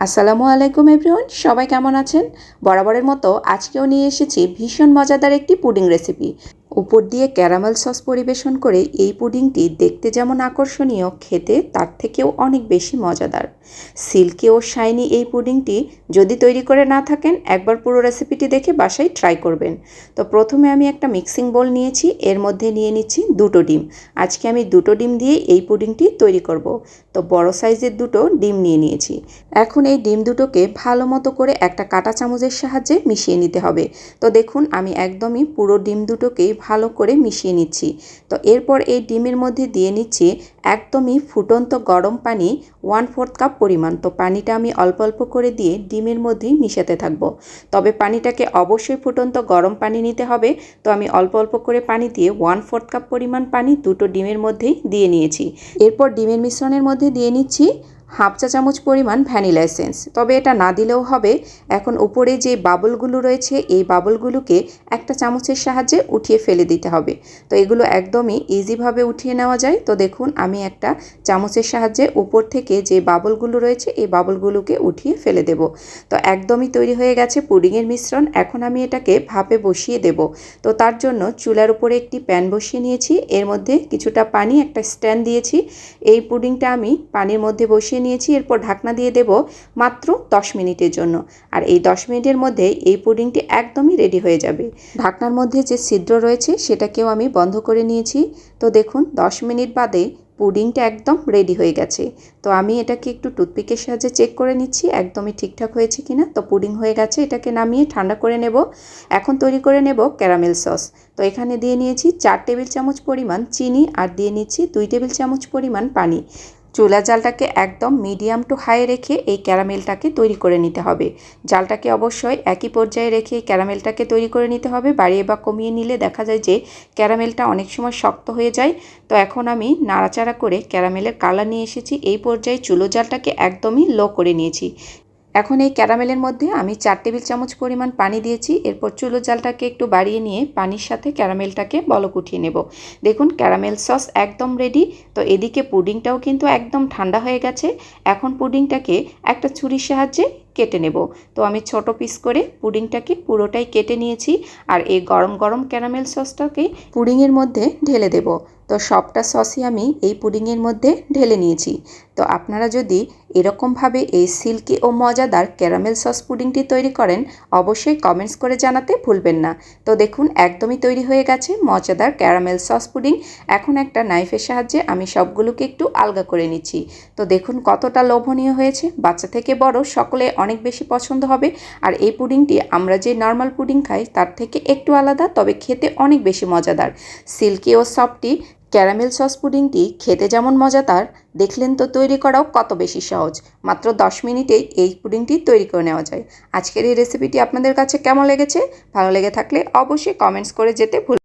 আসসালামু আলাইকুম এভরিওয়ান, সবাই কেমন আছেন? বরাবরের মতো আজকেও নিয়ে এসেছি ভীষণ মজাদার একটি পুডিং রেসিপি। উপর দিয়ে ক্যারামেল সস পরিবেশন করে এই পুডিংটি দেখতে যেমন আকর্ষণীয়, খেতে তার থেকেও অনেক বেশি মজাদার। সিল্কি ও শাইনি এই পুডিংটি যদি তৈরি করে না থাকেন, একবার পুরো রেসিপিটি দেখে বাসায় ট্রাই করবেন। তো প্রথমে আমি একটা মিক্সিং বোল নিয়েছি, এর মধ্যে নিয়ে নিচ্ছি দুটো ডিম। আজকে আমি দুটো ডিম দিয়ে এই পুডিংটি তৈরি করব। তো বড় সাইজের দুটো ডিম নিয়ে নিয়েছি। এখন এই ডিম দুটোকে ভালো মতো করে একটা কাঁটা চামচের সাহায্যে মিশিয়ে নিতে হবে। তো দেখুন, আমি একদমই পুরো ডিম দুটোকেই ভালো করে মিশিয়ে নিচ্ছি। তো এরপর এই ডিমের মধ্যে দিয়ে নিচ্ছি একদমই ফুটন্ত গরম পানি ওয়ান ফোর্থ কাপ পরিমাণ। তো পানিটা আমি অল্প অল্প করে দিয়ে ডিমের মধ্যেই মিশাতে থাকব। তবে পানিটাকে অবশ্যই ফুটন্ত গরম পানি নিতে হবে। তো আমি অল্প অল্প করে পানি দিয়ে ওয়ান ফোর্থ কাপ পরিমাণ পানি দুটো ডিমের মধ্যেই দিয়ে নিয়েছি। এরপর ডিমের মিশ্রণের মধ্যে দিয়ে নিচ্ছি হাফ চা চামচ পরিমাণ ভ্যানিলা এসেন্স। তবে এটা না দিলেও হবে। এখন উপরে যে বাবলগুলো রয়েছে, এই বাবলগুলোকে একটা চামচের সাহায্যে উঠিয়ে ফেলে দিতে হবে। তো এগুলো একদমই ইজিভাবে উঠিয়ে নেওয়া যায়। তো দেখুন, আমি একটা চামচের সাহায্যে উপর থেকে যে বাবলগুলো রয়েছে, এই বাবলগুলোকে উঠিয়ে ফেলে দেব। তো একদমই তৈরি হয়ে গেছে পুডিংয়ের মিশ্রণ। এখন আমি এটাকে ভাপে বসিয়ে দেব। তো তার জন্য চুলার উপরে একটি প্যান বসিয়ে নিয়েছি। এর মধ্যে কিছুটা পানি, একটা স্ট্যান্ড দিয়েছি। এই পুডিংটা আমি পানির মধ্যে বসিয়ে নিয়েছি, এরপর ঢাকনা দিয়ে দেব মাত্র 10 মিনিটের জন্য। আর এই 10 মিনিটের মধ্যে এই পুডিংটি একদমই রেডি হয়ে যাবে। ঢাকনার মধ্যে যে ছিদ্র রয়েছে, সেটাকেও আমি বন্ধ করে নিয়েছি। তো দেখুন 10 মিনিট বাদে পুডিংটা একদম রেডি হয়ে গেছে। তো আমি এটাকে একটু টুথপিকের সাহায্যে চেক করে নিচ্ছি, একদমই ঠিকঠাক হয়েছে কিনা। তো পুডিং হয়ে গেছে, এটাকে নামিয়ে ঠান্ডা করে নেব। এখন তৈরি করে নেব ক্যারামেল সস। তো এখানে দিয়ে নিয়েছি চার টেবিল চামচ পরিমাণ চিনি আর দিয়ে নিচ্ছি দুই টেবিল চামচ পরিমাণ পানি। চুলা জালটাকে একদম মিডিয়াম টু হাই রেখে এই ক্যারামেলটাকে তৈরি করে নিতে হবে। জালটাকে অবশ্যই একই পর্যায়ে রেখে ক্যারামেলটাকে তৈরি করে নিতে হবে। বাড়িয়ে বা কমিয়ে নিলে দেখা যায় যে ক্যারামেলটা অনেক সময় শক্ত হয়ে যায়। তো এখন আমি নাড়াচাড়া করে ক্যারামেলের কালার নিয়ে এসেছি। এই পর্যায়ে চুলো জালটাকে একদমই লো করে নিয়েছি। এখন এই ক্যারামেলের মধ্যে আমি চার টেবিল চামচ পরিমাণ পানি দিয়েছি। এরপর চুলো জালটাকে একটু বাড়িয়ে নিয়ে পানির সাথে ক্যারামেলটাকে বলক উঠিয়ে নেব। দেখুন, ক্যারামেল সস একদম রেডি তো এদিকে পুডিংটাও কিন্তু একদম ঠান্ডা হয়ে গেছে। এখন পুডিংটাকে একটা ছুরির সাহায্যে কেটে নেব। তো আমি ছোট পিস করে পুডিংটাকে পুরোটাই কেটে নিয়েছি। আর এই গরম গরম ক্যারামেল সসটাকে পুডিংয়ের মধ্যে ঢেলে দেব। তো সবটা সসই আমি এই পুডিংয়ের মধ্যে ঢেলে নিয়েছি। তো আপনারা যদি এরকমভাবে এই সিল্কি ও মজাদার ক্যারামেল সস পুডিংটি তৈরি করেন, অবশ্যই কমেন্টস করে জানাতে ভুলবেন না। তো দেখুন, একদমই তৈরি হয়ে গেছে মজাদার ক্যারামেল সস পুডিং। এখন একটা নাইফের সাহায্যে আমি সবগুলোকে একটু আলগা করে নিচ্ছি। তো দেখুন, কতটা লোভনীয় হয়েছে। বাচ্চা থেকে বড় সকলে অনেক বেশি পছন্দ হবে। আর এই পুডিংটি আমরা যে নর্মাল পুডিং খাই, তার থেকে একটু আলাদা, তবে খেতে অনেক বেশি মজাদার। সিল্কি ও সফটি ক্যারামেল সস পুডিংটি খেতে যেমন মজাদার দেখলেন তো তৈরি করাও কত বেশি সহজ। মাত্র দশ মিনিটেই এই পুডিংটি তৈরি করে নেওয়া যায়। আজকের এই রেসিপিটি আপনাদের কাছে কেমন লেগেছে? ভালো লেগে থাকলে অবশ্যই কমেন্টস করে যেতে ভুল